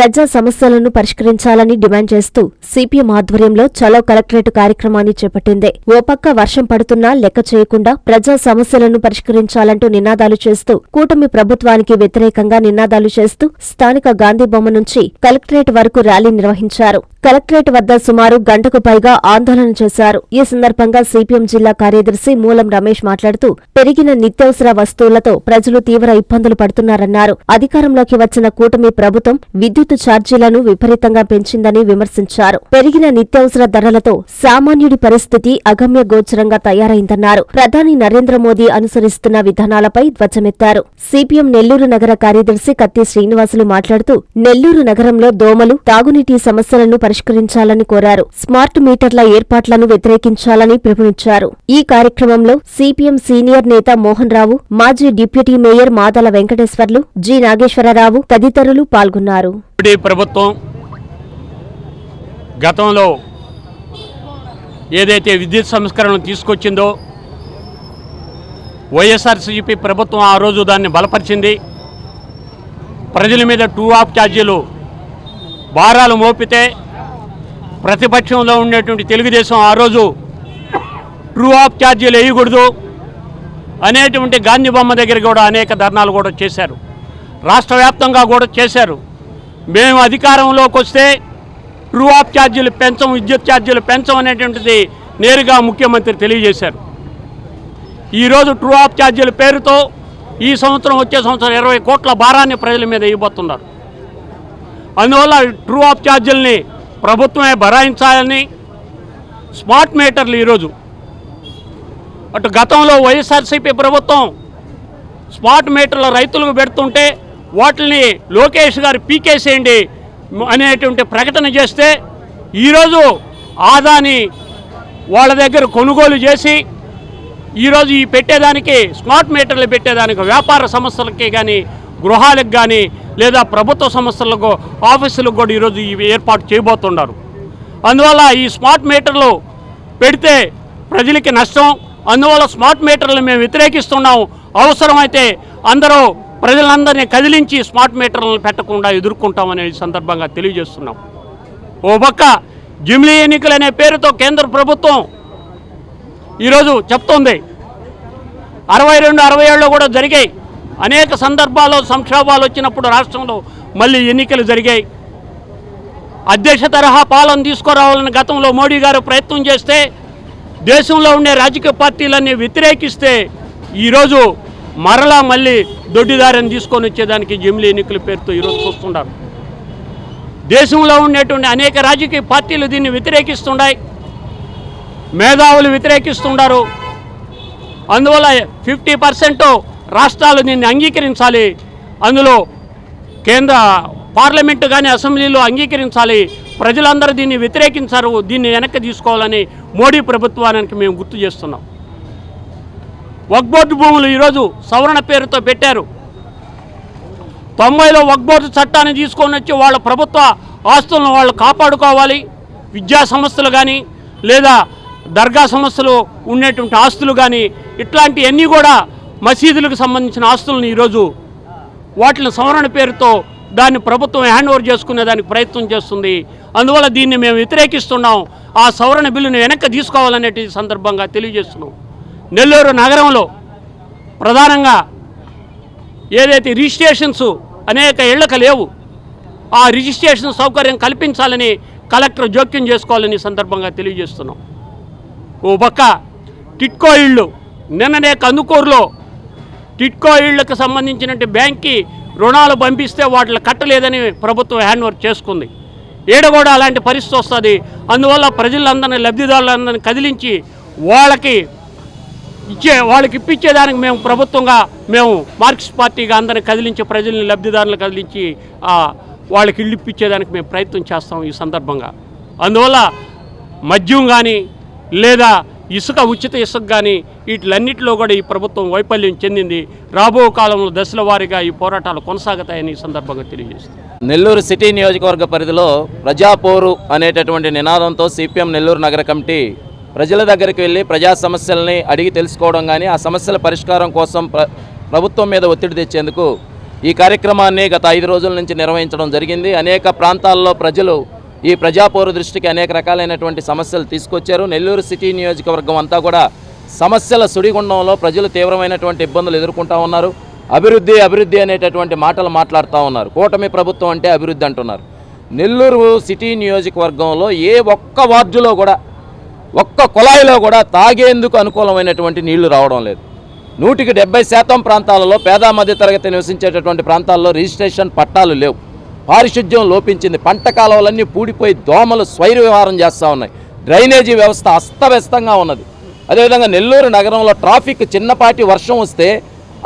ప్రజా సమస్యలను పరిష్కరించాలని డిమాండ్ చేస్తూ సిపిఎం ఆధ్వర్యంలో చలో కలెక్టరేట్ కార్యక్రమాన్ని చేపట్టింది. ఓ పక్క వర్షం పడుతున్నా లెక్క చేయకుండా ప్రజా సమస్యలను పరిష్కరించాలంటూ నినాదాలు చేస్తూ కూటమి ప్రభుత్వానికి వ్యతిరేకంగా నినాదాలు చేస్తూ స్థానిక గాంధీ బొమ్మ నుంచి కలెక్టరేట్ వరకు ర్యాలీ నిర్వహించారు. కలెక్టరేట్ వద్ద సుమారు గంటకు పైగా ఆందోళన చేశారు. ఈ సందర్భంగా సిపిఎం జిల్లా కార్యదర్శి మూలం రమేష్ మాట్లాడుతూ పెరిగిన నిత్యావసర వస్తువులతో ప్రజలు తీవ్ర ఇబ్బందులు పడుతున్నారన్నారు. అధికారంలోకి వచ్చిన కూటమి ప్రభుత్వం విద్యుత్ ఛార్జీలను విపరీతంగా పెంచిందని విమర్శించారు. పెరిగిన నిత్యావసర ధరలతో సామాన్యుడి పరిస్థితి అగమ్య గోచరంగా తయారైందన్నారు. ప్రధాని నరేంద్ర మోదీ అనుసరిస్తున్న విధానాలపై ధ్వజమెత్తారు. సిపిఎం నెల్లూరు నగర కార్యదర్శి కత్తి శ్రీనివాసులు మాట్లాడుతూ నెల్లూరు నగరంలో దోమలు తాగునీటి సమస్యలను పరిష్కరించాలని కోరారు. స్మార్ట్ మీటర్ల ఏర్పాట్లను వ్యతిరేకించాలని పిలుపునిచ్చారు. ఈ కార్యక్రమంలో సిపిఎం సీనియర్ నేత మోహన్ రావు మాజీ deputy mayor Madala Venkateswarlu G Nageswararao తదితరులు పాల్గొన్నారు. ప్రభుత్వం గతంలో ఏదైతే విద్యుత్ సంస్కరణ తీసుకొచ్చిందో వైఎస్ఆర్సీపీ ప్రభుత్వం ఆ రోజు దాన్ని బలపరిచింది. ప్రజల మీద టూ ఆఫ్ ఛార్జీలు భారాలు మోపితే ప్రతిపక్షంలో ఉండేటువంటి తెలుగుదేశం ఆ రోజు ట్రూ ఆఫ్ ఛార్జీలు వేయకూడదు అనేటువంటి గాంధీ బొమ్మ దగ్గర కూడా అనేక ధర్నాలు కూడా చేశారు. రాష్ట్ర వ్యాప్తంగా కూడా చేశారు. మేము అధికారంలోకి వస్తే ట్రూ ఆఫ్ ఛార్జీలు పెంచం విద్యుత్ ఛార్జీలు పెంచం అనేటువంటిది నేరుగా ముఖ్యమంత్రి తెలియజేశారు. ఈరోజు ట్రూ ఆఫ్ ఛార్జీల పేరుతో ఈ సంవత్సరం వచ్చే సంవత్సరం ఇరవై కోట్ల భారాన్ని ప్రజల మీద ఇవ్వబోతున్నారు అందువల్ల ట్రూ ఆఫ్ ఛార్జీలని ప్రభుత్వమే భరాయించాలని స్మార్ట్ మీటర్లు ఈరోజు. అటు గతంలో వైఎస్ఆర్సీపీ ప్రభుత్వం స్మార్ట్ మీటర్లు రైతులకు పెడుతుంటే వాటిని లోకేష్ గారు పీకేసేయండి అనేటువంటి ప్రకటన చేస్తే ఈరోజు ఆదాని వాళ్ళ దగ్గర కొనుగోలు చేసి ఈరోజు ఈ పెట్టేదానికి స్మార్ట్ మీటర్లు పెట్టేదానికి వ్యాపార సంస్థలకి కానీ గృహాలకు కానీ లేదా ప్రభుత్వ సంస్థలకు ఆఫీసులకు కూడా ఈరోజు ఇవి ఏర్పాటు చేయబోతున్నారు. అందువల్ల ఈ స్మార్ట్ మీటర్లు పెడితే ప్రజలకి నష్టం. అందువల్ల స్మార్ట్ మీటర్లు మేము వ్యతిరేకిస్తున్నాం అవసరమైతే అందరూ ప్రజలందరినీ కదిలించి స్మార్ట్ మీటర్లను పెట్టకుండా ఎదుర్కొంటామనే సందర్భంగా తెలియజేస్తున్నాం. ఓ పక్క జిమ్లీ ఎన్నికలు అనే పేరుతో కేంద్ర ప్రభుత్వం ఈరోజు చెప్తోంది. అరవై రెండు అరవై ఏళ్ళు కూడా జరిగాయి. అనేక సందర్భాల్లో సంక్షోభాలు వచ్చినప్పుడు రాష్ట్రంలో మళ్ళీ ఎన్నికలు జరిగాయి. అధ్యక్ష తరహా పాలన తీసుకురావాలని గతంలో మోడీ గారు ప్రయత్నం చేస్తే దేశంలో ఉండే రాజకీయ పార్టీలన్నీ వ్యతిరేకిస్తే ఈరోజు మరలా మళ్ళీ దొడ్డిదారిని తీసుకొని వచ్చేదానికి జమిలీ ఎన్నికల పేరుతో ఈరోజు చూస్తున్నారు. దేశంలో ఉండేటువంటి అనేక రాజకీయ పార్టీలు దీన్ని వ్యతిరేకిస్తున్నాయి. మేధావులు వ్యతిరేకిస్తున్నారు. అందువల్ల ఫిఫ్టీ పర్సెంట్ రాష్ట్రాలు దీన్ని అంగీకరించాలి. అందులో కేంద్ర పార్లమెంటు కానీ అసెంబ్లీలో అంగీకరించాలి. ప్రజలందరూ దీన్ని వ్యతిరేకించారు. దీన్ని వెనక్కి తీసుకోవాలని మోడీ ప్రభుత్వానికి మేము గుర్తు చేస్తున్నాం. వక్బోర్డు భూములు ఈరోజు సవరణ పేరుతో పెట్టారు. తొంభైలో వక్బోర్డు చట్టాన్ని తీసుకొని వచ్చి వాళ్ళ ప్రభుత్వ ఆస్తులను వాళ్ళు కాపాడుకోవాలి. విద్యా సంస్థలు కానీ లేదా దర్గా సంస్థలు ఉండేటువంటి ఆస్తులు కానీ ఇట్లాంటివన్నీ కూడా మసీదులకు సంబంధించిన ఆస్తులను ఈరోజు వాటిని సవరణ పేరుతో దాన్ని ప్రభుత్వం హ్యాండ్ ఓవర్ చేసుకునే దానికి ప్రయత్నం చేస్తుంది. అందువల్ల దీన్ని మేము వ్యతిరేకిస్తున్నాం. ఆ సవరణ బిల్లును వెనక్కి తీసుకోవాలనే సందర్భంగా తెలియజేస్తున్నాం. నెల్లూరు నగరంలో ప్రధానంగా ఏదైతే రిజిస్ట్రేషన్స్ అనేక ఇళ్ళకు లేవు ఆ రిజిస్ట్రేషన్ సౌకర్యం కల్పించాలని కలెక్టర్ జోక్యం చేసుకోవాలని సందర్భంగా తెలియజేస్తున్నాం. ఓ పక్క టిట్కో ఇళ్ళు నిన్ననే కందుకూరులో టిట్కో ఇళ్ళకు సంబంధించినట్టు బ్యాంక్కి రుణాలు పంపిస్తే వాటిని కట్టలేదని ప్రభుత్వం హ్యాండ్ ఓవర్ చేసుకుంది. ఏడ కూడా అలాంటి పరిస్థితి వస్తుంది. అందువల్ల ప్రజలందరినీ లబ్ధిదారులందరినీ కదిలించి వాళ్ళకి ఇచ్చే వాళ్ళకి ఇప్పించేదానికి మేము ప్రభుత్వంగా మేము మార్క్సిస్ట్ పార్టీగా అందరిని కదిలించి ప్రజల్ని లబ్ధిదారులను కదిలించి వాళ్ళకి ఇల్లు ఇప్పించేదానికి మేము ప్రయత్నం చేస్తాం ఈ సందర్భంగా. అందువల్ల మద్యం కానీ లేదా ఇసుక ఉచిత ఇసుక కానీ వీటిలన్నిటిలో కూడా ఈ ప్రభుత్వం వైఫల్యం చెందింది. రాబో కాలంలో దశల వారీగా ఈ పోరాటాలు కొనసాగుతాయని ఈ సందర్భంగా తెలియజేస్తుంది నెల్లూరు సిటీ నియోజకవర్గ పరిధిలో ప్రజాపోరు అనేటటువంటి నినాదంతో సిపిఎం నెల్లూరు నగర కమిటీ ప్రజల దగ్గరికి వెళ్ళి ప్రజా సమస్యల్ని అడిగి తెలుసుకోవడం కానీ ఆ సమస్యల పరిష్కారం కోసం ప్రభుత్వం మీద ఒత్తిడి తెచ్చేందుకు ఈ కార్యక్రమాన్ని గత ఐదు రోజుల నుంచి నిర్వహించడం జరిగింది. అనేక ప్రాంతాల్లో ప్రజలు ఈ ప్రజాపౌర దృష్టికి అనేక రకాలైనటువంటి సమస్యలు తీసుకొచ్చారు. నెల్లూరు సిటీ నియోజకవర్గం అంతా కూడా సమస్యల సుడిగుండంలో ప్రజలు తీవ్రమైనటువంటి ఇబ్బందులు ఎదుర్కొంటా ఉన్నారు. అభివృద్ధి అభివృద్ధి అనేటటువంటి మాటలు మాట్లాడుతూ ఉన్నారు. కూటమి ప్రభుత్వం అంటే అభివృద్ధి అంటున్నారు. నెల్లూరు సిటీ నియోజకవర్గంలో ఏ ఒక్క వార్డులో కూడా ఒక్క కుళాయిలో కూడా తాగేందుకు అనుకూలమైనటువంటి నీళ్ళు రావడం లేదు. నూటికి డెబ్బై శాతం ప్రాంతాలలో పేద మధ్య తరగతి నివసించేటటువంటి ప్రాంతాల్లో రిజిస్ట్రేషన్ పట్టాలు లేవు. పారిశుద్ధ్యం లోపించింది. పంట కాలువలన్నీ పూడిపోయి దోమలు స్వైర వ్యవహారం చేస్తూ ఉన్నాయి. డ్రైనేజీ వ్యవస్థ అస్తవ్యస్తంగా ఉన్నది. అదేవిధంగా నెల్లూరు నగరంలో ట్రాఫిక్ చిన్నపాటి వర్షం వస్తే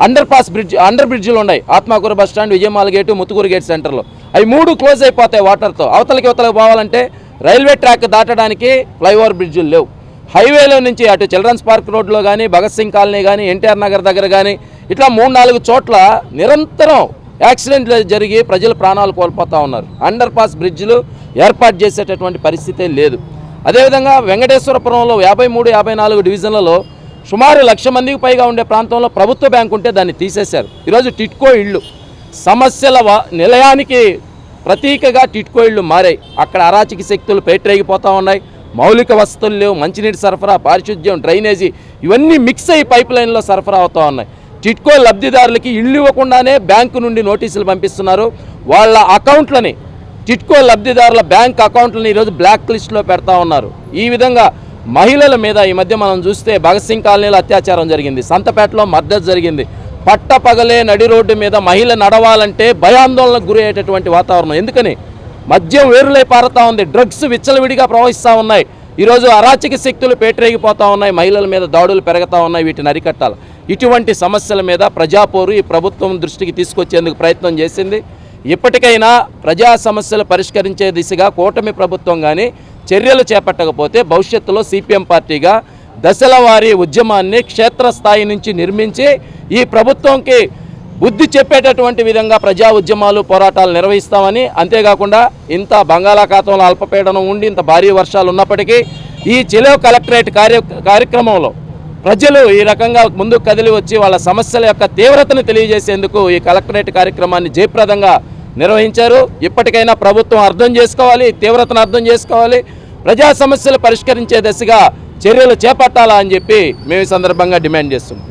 అండర్ పాస్ బ్రిడ్జ్ అండర్ బ్రిడ్జ్లు ఉన్నాయి. Atmakur bus stand విజయమాల gate Muthukur gate సెంటర్లో. అవి మూడు క్లోజ్ అయిపోతాయి వాటర్తో. అవతలకి అవతలకి పోవాలంటే రైల్వే ట్రాక్ దాటడానికి ఫ్లైఓవర్ బ్రిడ్జులు లేవు. హైవేలో నుంచి అటు చిల్డ్రన్స్ పార్క్ రోడ్లో కానీ భగత్ సింగ్ కాలనీ కానీ ఎన్టీఆర్ నగర్ దగ్గర కానీ ఇట్లా మూడు నాలుగు చోట్ల నిరంతరం యాక్సిడెంట్లు జరిగి ప్రజలు ప్రాణాలు కోల్పోతూ ఉన్నారు. అండర్ పాస్ బ్రిడ్జ్లు ఏర్పాటు చేసేటటువంటి పరిస్థితే లేదు. అదేవిధంగా వెంకటేశ్వరపురంలో యాభై మూడు యాభై నాలుగు డివిజన్లలో సుమారు లక్ష మందికి పైగా ఉండే ప్రాంతంలో ప్రభుత్వ బ్యాంకు ఉంటే దాన్ని తీసేశారు. ఈరోజు టిట్కో ఇళ్ళు సమస్యల నిలయానికి ప్రతీకగా టిట్కో ఇళ్ళు మారాయి. అక్కడ అరాచక శక్తులు పేటరేగిపోతూ ఉన్నాయి. మౌలిక వసతులు లేవు మంచినీటి సరఫరా పారిశుద్ధ్యం డ్రైనేజీ ఇవన్నీ మిక్స్ అయ్యి పైప్ లైన్లో సరఫరా అవుతూ ఉన్నాయి. టిట్కో లబ్ధిదారులకి ఇల్లు ఇవ్వకుండానే బ్యాంకు నుండి నోటీసులు పంపిస్తున్నారు. వాళ్ళ అకౌంట్లని టిట్కో లబ్ధిదారుల బ్యాంక్ అకౌంట్లను ఈరోజు బ్లాక్ లిస్ట్లో పెడతా ఉన్నారు. ఈ విధంగా మహిళల మీద ఈ మధ్య మనం చూస్తే భగత్ సింగ్ కాలనీలో అత్యాచారం జరిగింది. సంతపేటలో మద్దతు జరిగింది. పట్టపగలే నడి రోడ్డు మీద మహిళ నడవాలంటే భయాందోళనకు గురి అయ్యేటటువంటి వాతావరణం. ఎందుకని? మద్యం వేరులై పారుతా ఉంది. డ్రగ్స్ విచ్చలవిడిగా ప్రవహిస్తూ ఉన్నాయి. ఈరోజు అరాచక శక్తులు పేటరేగిపోతూ ఉన్నాయి మహిళల మీద దాడులు పెరుగుతూ ఉన్నాయి వీటిని అరికట్టాలి. ఇటువంటి సమస్యల మీద ప్రజాపోరు ఈ ప్రభుత్వం దృష్టికి తీసుకొచ్చేందుకు ప్రయత్నం చేసింది. ఇప్పటికైనా ప్రజా సమస్యలు పరిష్కరించే దిశగా కూటమి ప్రభుత్వం కానీ చర్యలు చేపట్టకపోతే భవిష్యత్తులో సిపిఎం పార్టీగా దశల వారీ ఉద్యమాన్ని క్షేత్రస్థాయి నుంచి నిర్మించి ఈ ప్రభుత్వంకి బుద్ధి చెప్పేటటువంటి విధంగా ప్రజా ఉద్యమాలు పోరాటాలు నిర్వహిస్తామని అంతేకాకుండా ఇంత బంగాళాఖాతంలో అల్పపీడనం ఉండి ఇంత భారీ వర్షాలు ఉన్నప్పటికీ ఈ చిలో కలెక్టరేట్ కార్య కార్యక్రమంలో ప్రజలు ఈ రకంగా ముందుకు కదిలి వచ్చి వాళ్ళ సమస్యల యొక్క తీవ్రతను తెలియజేసేందుకు ఈ కలెక్టరేట్ కార్యక్రమాన్ని జయప్రదంగా నిర్వహించారు. ఇప్పటికైనా ప్రభుత్వం అర్థం చేసుకోవాలి తీవ్రతను అర్థం చేసుకోవాలి. ప్రజా సమస్యలు పరిష్కరించే దశగా చర్యలు చేపట్టాలా అని చెప్పి మేము ఈ సందర్భంగా డిమాండ్ చేస్తున్నాం.